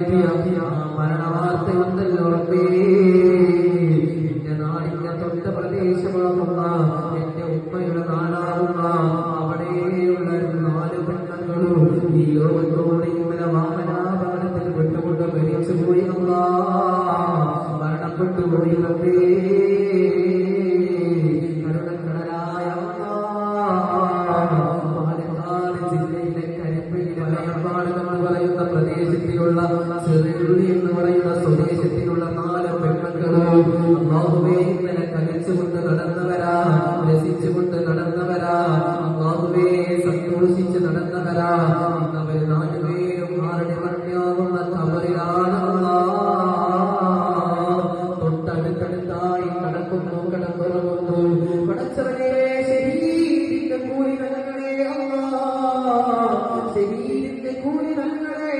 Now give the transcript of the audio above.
മരണവാർത്ത ഉണ്ടല്ലോ റബ്ബേ എന്റെ നാടിന്റെ തൊട്ട പ്രദേശമാകുന്ന എന്റെ ഉമ്മയുടെ നാടാകുന്ന അവിടെയുള്ള നാല് പെണ്ണുങ്ങളും ഈ ലോകത്തോട് ഇങ്ങനെ വാഹനാപകടത്തിൽ പെട്ടുകൊണ്ട് മരിച്ചു പോയി മരണപ്പെട്ടു പോയി റബ്ബേ കരുണക്കടലായ പാലക്കാട് ജില്ലയിലെ എന്ന് പറയുന്ന പ്രദേശത്തിലുള്ള പറയുന്ന ചെവിയിലിന്റെ കൂലി നൽകണേ